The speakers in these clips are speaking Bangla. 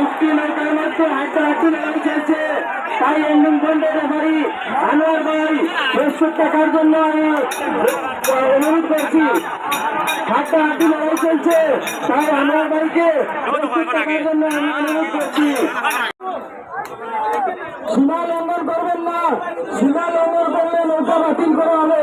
একটি নৌকার মধ্যে চলছে তাই এন্ডিং পয়েন্টের রেফারি আনোয়ার ভাই প্রস্তুত থাকার জন্য আমি করছি হাড্ডাহাড্ডি লড়াই চলছে তাই আনোয়ার ভাইকে প্রস্তুত থাকার জন্য আমি করছি সীমা লঙ্ঘন করবেন না সীমা লঙ্ঘন করলে নৌকা বাতিল করা হবে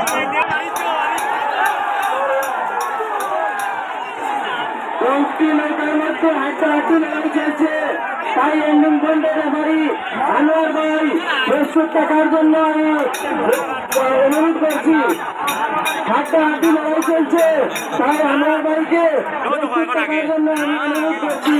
একটি নৌকার মধ্যে হাড্ডাহাড্ডি লড়াই চলছে তাই এন্ডিং পয়েন্টের রেফারি আনোয়ার ভাই প্রস্তুত থাকার জন্য আমি অনুরোধ করছি। হাড্ডাহাড্ডি লড়াই চলছে। তাই আনোয়ার ভাইকে প্রস্তুত থাকার জন্য আমি অনুরোধ করছি।